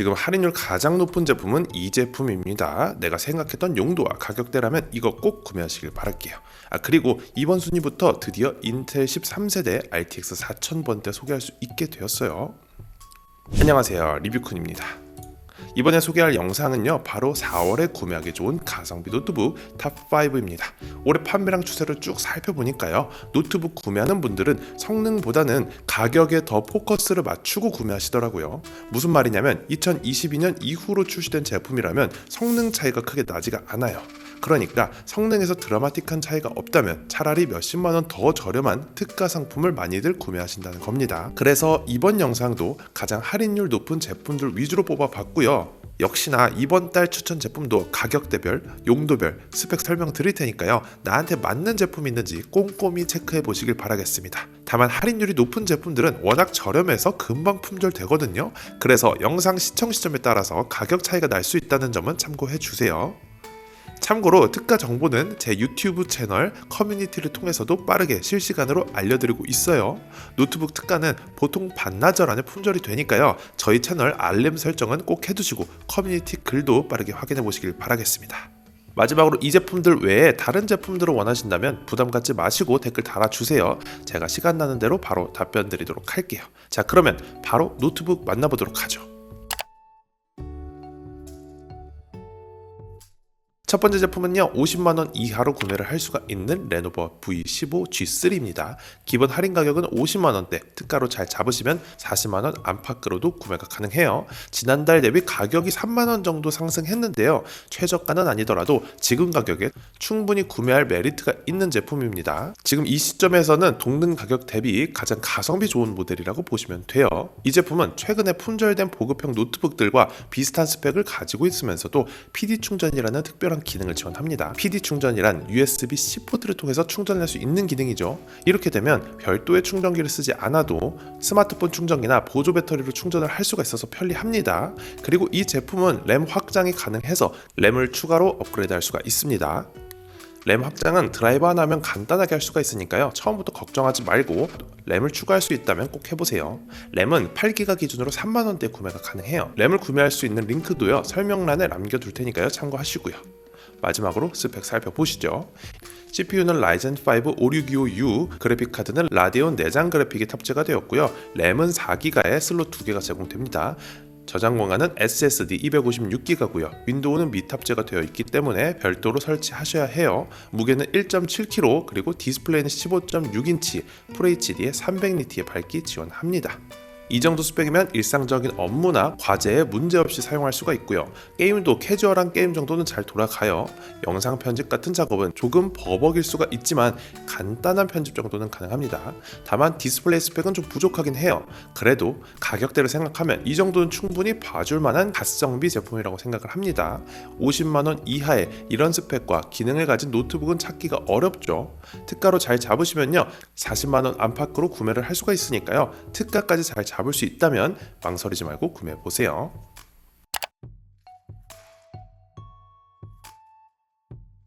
지금 할인율 가장 높은 제품은 이 제품입니다. 내가 생각했던 용도와 가격대라면 이거 꼭 구매하시길 바랄게요. 아 그리고 이번 순위부터 드디어 인텔 13세대 RTX 4000번대 소개할 수 있게 되었어요. 안녕하세요 리뷰쿤입니다. 이번에 소개할 영상은요 바로 4월에 구매하기 좋은 가성비 노트북 탑5입니다. 올해 판매량 추세를 쭉 살펴보니까요 노트북 구매하는 분들은 성능보다는 가격에 더 포커스를 맞추고 구매하시더라고요. 무슨 말이냐면 2022년 이후로 출시된 제품이라면 성능 차이가 크게 나지가 않아요 그러니까 성능에서 드라마틱한 차이가 없다면 차라리 몇십만 원 더 저렴한 특가 상품을 많이들 구매하신다는 겁니다. 그래서 이번 영상도 가장 할인율 높은 제품들 위주로 뽑아봤고요. 역시나 이번 달 추천 제품도 가격대별, 용도별 스펙 설명 드릴 테니까요. 나한테 맞는 제품이 있는지 꼼꼼히 체크해 보시길 바라겠습니다. 다만 할인율이 높은 제품들은 워낙 저렴해서 금방 품절 되거든요. 그래서 영상 시청 시점에 따라서 가격 차이가 날 수 있다는 점은 참고해 주세요. 참고로 특가 정보는 제 유튜브 채널 커뮤니티를 통해서도 빠르게 실시간으로 알려드리고 있어요. 노트북 특가는 보통 반나절 안에 품절이 되니까요. 저희 채널 알림 설정은 꼭 해두시고 커뮤니티 글도 빠르게 확인해 보시길 바라겠습니다. 마지막으로 이 제품들 외에 다른 제품들을 원하신다면 부담 갖지 마시고 댓글 달아주세요. 제가 시간 나는 대로 바로 답변 드리도록 할게요. 자, 그러면 바로 노트북 만나보도록 하죠. 첫 번째 제품은요 50만 원 이하로 구매를 할 수가 있는 레노버 V15 G3입니다. 기본 할인 가격은 50만 원대, 특가로 잘 잡으시면 40만 원 안팎으로도 구매가 가능해요. 지난달 대비 가격이 3만 원 정도 상승했는데요. 최저가는 아니더라도 지금 가격에 충분히 구매할 메리트가 있는 제품입니다. 지금 이 시점에서는 동능 가격 대비 가장 가성비 좋은 모델이라고 보시면 돼요. 이 제품은 최근에 품절된 보급형 노트북들과 비슷한 스펙을 가지고 있으면서도 PD 충전이라는 특별한 기능을 지원합니다. PD 충전이란 USB-C 포트를 통해서 충전할 수 있는 기능이죠. 이렇게 되면 별도의 충전기를 쓰지 않아도 스마트폰 충전기나 보조 배터리로 충전을 할 수가 있어서 편리합니다. 그리고 이 제품은 램 확장이 가능해서 램을 추가로 업그레이드할 수가 있습니다. 램 확장은 드라이버 하나 하면 간단하게 할 수가 있으니까요. 처음부터 걱정하지 말고 램을 추가할 수 있다면 꼭 해보세요. 램은 8기가 기준으로 3만원대 구매가 가능해요. 램을 구매할 수 있는 링크도요. 설명란에 남겨둘 테니까요. 참고하시고요. 마지막으로 스펙 살펴보시죠. CPU는 라이젠 5 5625U, 그래픽 카드는 라디온 내장 그래픽이 탑재가 되었고요. 램은 4기가에 슬롯 2개가 제공됩니다. 저장 공간은 SSD 256기가고요. 윈도우는 미탑재가 되어 있기 때문에 별도로 설치하셔야 해요. 무게는 1.7kg 그리고 디스플레이는 15.6인치, FHD에 300니트의 밝기 지원합니다. 이 정도 스펙이면 일상적인 업무나 과제에 문제없이 사용할 수가 있고요. 게임도 캐주얼한 게임 정도는 잘 돌아가요. 영상 편집 같은 작업은 조금 버벅일 수가 있지만 간단한 편집 정도는 가능합니다. 다만 디스플레이 스펙은 좀 부족하긴 해요. 그래도 가격대를 생각하면 이 정도는 충분히 봐줄 만한 가성비 제품이라고 생각을 합니다. 50만 원 이하의 이런 스펙과 기능을 가진 노트북은 찾기가 어렵죠. 특가로 잘 잡으시면요. 40만 원 안팎으로 구매를 할 수가 있으니까요. 특가까지 잘 잡. 잡을 수 있다면 망설이지 말고 구매해 보세요.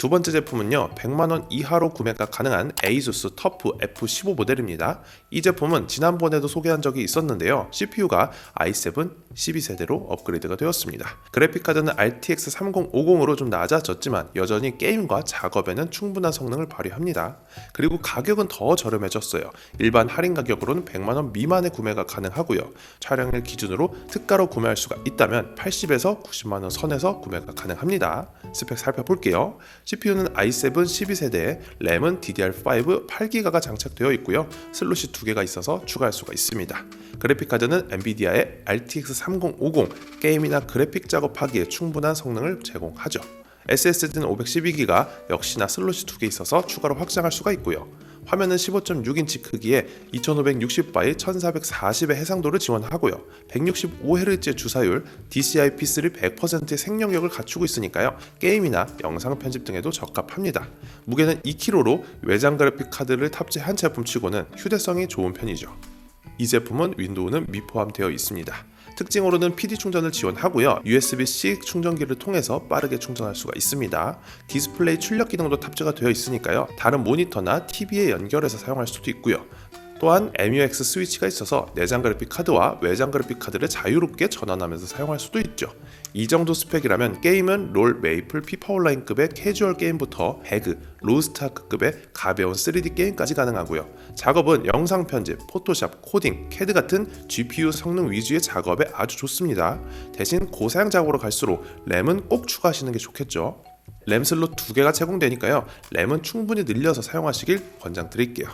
두 번째 제품은요 100만원 이하로 구매가 가능한 ASUS 터프 F15 모델입니다. 이 제품은 지난번에도 소개한 적이 있었는데요 CPU가 i7 12세대로 업그레이드가 되었습니다. 그래픽카드는 RTX 3050으로 좀 낮아졌지만 여전히 게임과 작업에는 충분한 성능을 발휘합니다. 그리고 가격은 더 저렴해졌어요. 일반 할인 가격으로는 100만원 미만의 구매가 가능하고요. 촬영일 기준으로 특가로 구매할 수가 있다면 80에서 90만원 선에서 구매가 가능합니다. 스펙 살펴볼게요 CPU는 i7 12세대, 램은 DDR5 8기가가 장착되어 있고요. 슬롯이 두 개가 있어서 추가할 수가 있습니다. 그래픽 카드는 엔비디아의 RTX 3050 게임이나 그래픽 작업하기에 충분한 성능을 제공하죠. SSD는 512기가 역시나 슬롯이 두개 있어서 추가로 확장할 수가 있고요. 화면은 15.6인치 크기에 2560바이 1440의 해상도를 지원하고요. 165Hz의 주사율, DCI-P3 100%의 생명력을 갖추고 있으니까요. 게임이나 영상 편집 등에도 적합합니다. 무게는 2kg로 외장 그래픽 카드를 탑재한 제품치고는 휴대성이 좋은 편이죠. 이 제품은 윈도우는 미포함되어 있습니다. 특징으로는 PD 충전을 지원하고요. USB-C 충전기를 통해서 빠르게 충전할 수가 있습니다. 디스플레이 출력 기능도 탑재가 되어 있으니까요. 다른 모니터나 TV에 연결해서 사용할 수도 있고요. 또한 MUX 스위치가 있어서 내장 그래픽 카드와 외장 그래픽 카드를 자유롭게 전환하면서 사용할 수도 있죠. 이 정도 스펙이라면 게임은 롤, 메이플, 피파 온라인급의 캐주얼 게임부터 배그, 로스트아크급의 가벼운 3D 게임까지 가능하고요. 작업은 영상 편집, 포토샵, 코딩, 캐드 같은 GPU 성능 위주의 작업에 아주 좋습니다. 대신 고사양 작업으로 갈수록 램은 꼭 추가하시는 게 좋겠죠. 램 슬롯 두 개가 제공되니까요. 램은 충분히 늘려서 사용하시길 권장드릴게요.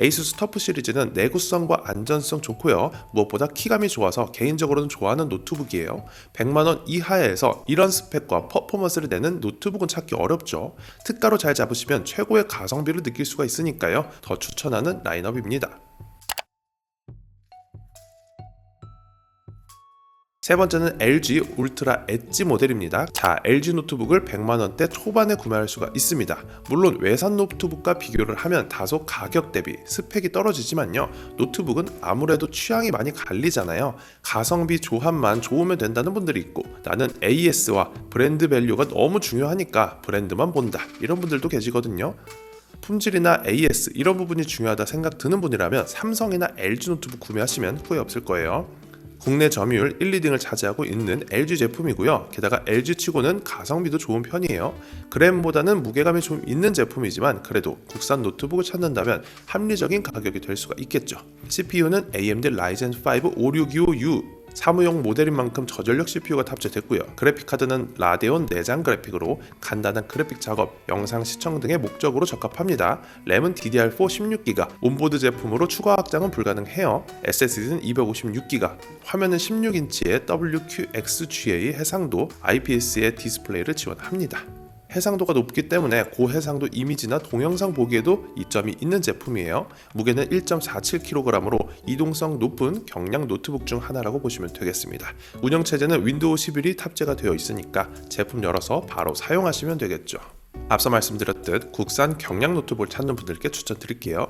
에이수스 터프 시리즈는 내구성과 안전성 좋고요. 무엇보다 키감이 좋아서 개인적으로는 좋아하는 노트북이에요. 100만 원 이하에서 이런 스펙과 퍼포먼스를 내는 노트북은 찾기 어렵죠. 특가로 잘 잡으시면 최고의 가성비를 느낄 수가 있으니까요. 더 추천하는 라인업입니다. 세 번째는 LG 울트라 엣지 모델입니다. 자, LG 노트북을 100만 원대 초반에 구매할 수가 있습니다. 물론 외산 노트북과 비교를 하면 다소 가격 대비 스펙이 떨어지지만요. 노트북은 아무래도 취향이 많이 갈리잖아요. 가성비 조합만 좋으면 된다는 분들이 있고 나는 AS와 브랜드 밸류가 너무 중요하니까 브랜드만 본다. 이런 분들도 계시거든요. 품질이나 AS 이런 부분이 중요하다 생각 드는 분이라면 삼성이나 LG 노트북 구매하시면 후회 없을 거예요. 국내 점유율 1, 2등을 차지하고 있는 LG 제품이고요. 게다가 LG 치고는 가성비도 좋은 편이에요. 그램보다는 무게감이 좀 있는 제품이지만 그래도 국산 노트북을 찾는다면 합리적인 가격이 될 수가 있겠죠. CPU는 AMD Ryzen 5 5625U 사무용 모델인 만큼 저전력 CPU가 탑재됐고요. 그래픽 카드는 라데온 내장 그래픽으로 간단한 그래픽 작업, 영상 시청 등의 목적으로 적합합니다. 램은 DDR4 16기가, 온보드 제품으로 추가 확장은 불가능해요. SSD는 256기가, 화면은 16인치의 WQXGA 해상도 IPS의 디스플레이를 지원합니다. 해상도가 높기 때문에 고해상도 이미지나 동영상 보기에도 이점이 있는 제품이에요. 무게는 1.47kg으로 이동성 높은 경량 노트북 중 하나라고 보시면 되겠습니다. 운영 체제는 윈도우 11이 탑재가 되어 있으니까 제품 열어서 바로 사용하시면 되겠죠. 앞서 말씀드렸듯 국산 경량 노트북을 찾는 분들께 추천드릴게요.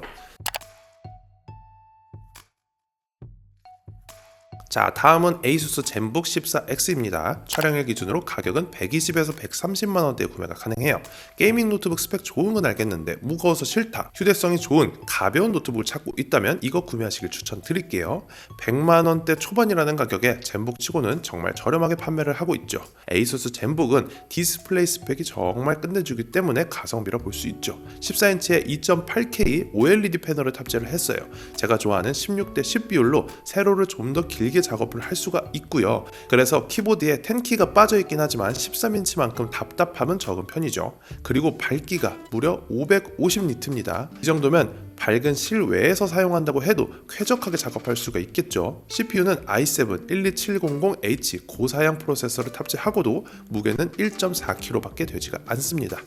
자, 다음은 ASUS 젠북 14X입니다. 촬영일 기준으로 가격은 120에서 130만 원대에 구매가 가능해요. 게이밍 노트북 스펙 좋은 건 알겠는데 무거워서 싫다. 휴대성이 좋은 가벼운 노트북을 찾고 있다면 이거 구매하시길 추천드릴게요. 100만 원대 초반이라는 가격에 젠북 치고는 정말 저렴하게 판매를 하고 있죠. ASUS 젠북은 디스플레이 스펙이 정말 끝내주기 때문에 가성비라 볼 수 있죠. 14인치의 2.8K OLED 패널을 탑재를 했어요. 제가 좋아하는 16대 10 비율로 세로를 좀 더 길게 작업을 할 수가 있고요. 그래서 키보드에 10키가 빠져 있긴 하지만 13인치만큼 답답함은 적은 편이죠. 그리고 밝기가 무려 550니트입니다. 이 정도면 밝은 실외에서 사용한다고 해도 쾌적하게 작업할 수가 있겠죠. CPU는 i7 12700H 고사양 프로세서를 탑재하고도 무게는 1.4kg밖에 되지가 않습니다.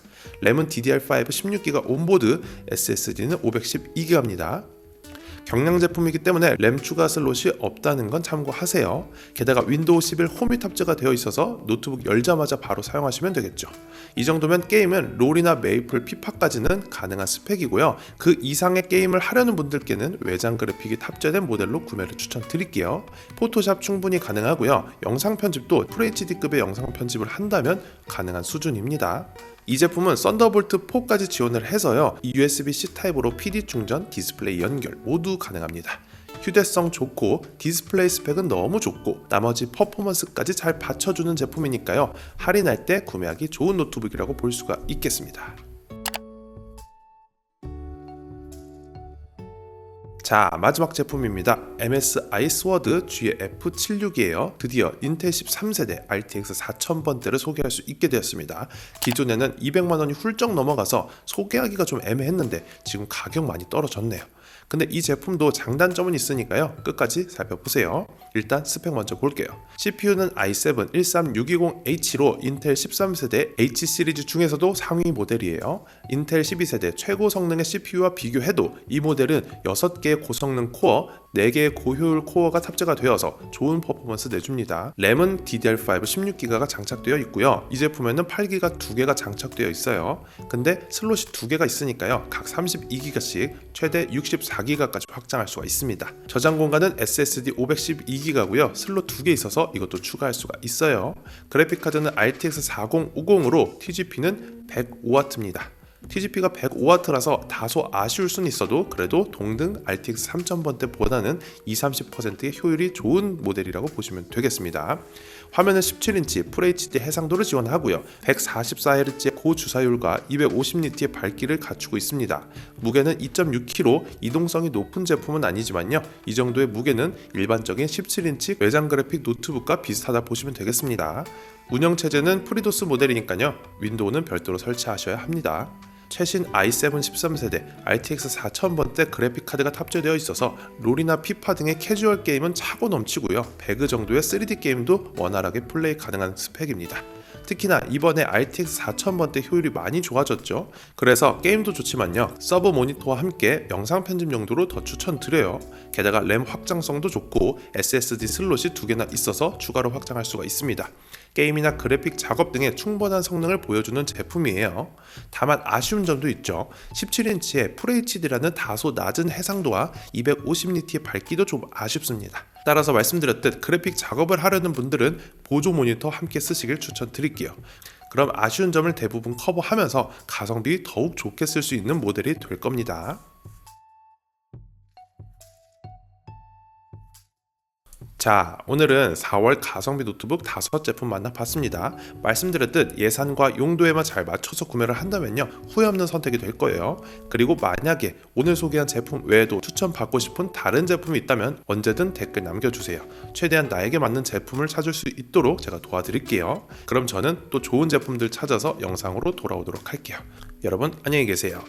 램은 DDR5 16기가 온보드, SSD는 512기가입니다. 경량 제품이기 때문에 램 추가 슬롯이 없다는 건 참고하세요. 게다가 윈도우 11 홈이 탑재가 되어 있어서 노트북 열자마자 바로 사용하시면 되겠죠. 이 정도면 게임은 롤이나 메이플, 피파까지는 가능한 스펙이고요. 그 이상의 게임을 하려는 분들께는 외장 그래픽이 탑재된 모델로 구매를 추천드릴게요. 포토샵 충분히 가능하고요. 영상 편집도 FHD급의 영상 편집을 한다면 가능한 수준입니다. 이 제품은 썬더볼트 4까지 지원을 해서요. USB-C 타입으로 PD 충전, 디스플레이 연결 모두 가능합니다. 휴대성 좋고 디스플레이 스펙은 너무 좋고 나머지 퍼포먼스까지 잘 받쳐주는 제품이니까요. 할인할 때 구매하기 좋은 노트북이라고 볼 수가 있겠습니다. 자 마지막 제품입니다. MSI 스워드 GF76이에요. 드디어 인텔 13세대 RTX 4000번대를 소개할 수 있게 되었습니다. 기존에는 200만 원이 훌쩍 넘어가서 소개하기가 좀 애매했는데 지금 가격 많이 떨어졌네요. 근데 이 제품도 장단점은 있으니까요. 끝까지 살펴보세요. 일단 스펙 먼저 볼게요. CPU는 i7 13620H로 인텔 13세대 H 시리즈 중에서도 상위 모델이에요. 인텔 12세대 최고 성능의 CPU와 비교해도 이 모델은 6개의 고성능 코어, 4개의 고효율 코어가 탑재가 되어서 좋은 퍼포먼스 내줍니다. 램은 DDR5 16기가가 장착되어 있고요. 이 제품에는 8기가 2개가 장착되어 있어요. 근데 슬롯이 2개가 있으니까요. 각 32기가씩 최대 64기가까지 확장할 수가 있습니다. 저장 공간은 SSD 512기가고요. 슬롯 2개 있어서 이것도 추가할 수가 있어요. 그래픽 카드는 RTX 4050으로 TGP는 105W입니다. TGP가 105W라서 다소 아쉬울 순 있어도 그래도 동등 RTX 3000번대보다는 20-30%의 효율이 좋은 모델이라고 보시면 되겠습니다. 화면은 17인치 FHD 해상도를 지원하고요. 144Hz의 고주사율과 250니트의 밝기를 갖추고 있습니다. 무게는 2.6kg, 이동성이 높은 제품은 아니지만요. 이 정도의 무게는 일반적인 17인치 외장 그래픽 노트북과 비슷하다 보시면 되겠습니다. 운영 체제는 프리도스 모델이니까요. 윈도우는 별도로 설치하셔야 합니다. 최신 i7 13세대 RTX 4000번대 그래픽 카드가 탑재되어 있어서 롤이나 피파 등의 캐주얼 게임은 차고 넘치고요. 배그 정도의 3D 게임도 원활하게 플레이 가능한 스펙입니다. 특히나 이번에 RTX 4000번대 효율이 많이 좋아졌죠. 그래서 게임도 좋지만요. 서버 모니터와 함께 영상 편집 용도로 더 추천드려요. 게다가 램 확장성도 좋고 SSD 슬롯이 두 개나 있어서 추가로 확장할 수가 있습니다. 게임이나 그래픽 작업 등의 충분한 성능을 보여주는 제품이에요. 다만 아쉬운 점도 있죠. 17인치의 FHD라는 다소 낮은 해상도와 250니트의 밝기도 좀 아쉽습니다. 따라서 말씀드렸듯 그래픽 작업을 하려는 분들은 보조 모니터 함께 쓰시길 추천드릴게요. 그럼 아쉬운 점을 대부분 커버하면서 가성비 더욱 좋게 쓸 수 있는 모델이 될 겁니다. 자, 오늘은 4월 가성비 노트북 다섯 제품 만나봤습니다. 말씀드렸듯 예산과 용도에만 잘 맞춰서 구매를 한다면요 후회 없는 선택이 될 거예요. 그리고 만약에 오늘 소개한 제품 외에도 추천받고 싶은 다른 제품이 있다면 언제든 댓글 남겨주세요. 최대한 나에게 맞는 제품을 찾을 수 있도록 제가 도와드릴게요. 그럼 저는 또 좋은 제품들 찾아서 영상으로 돌아오도록 할게요. 여러분 안녕히 계세요.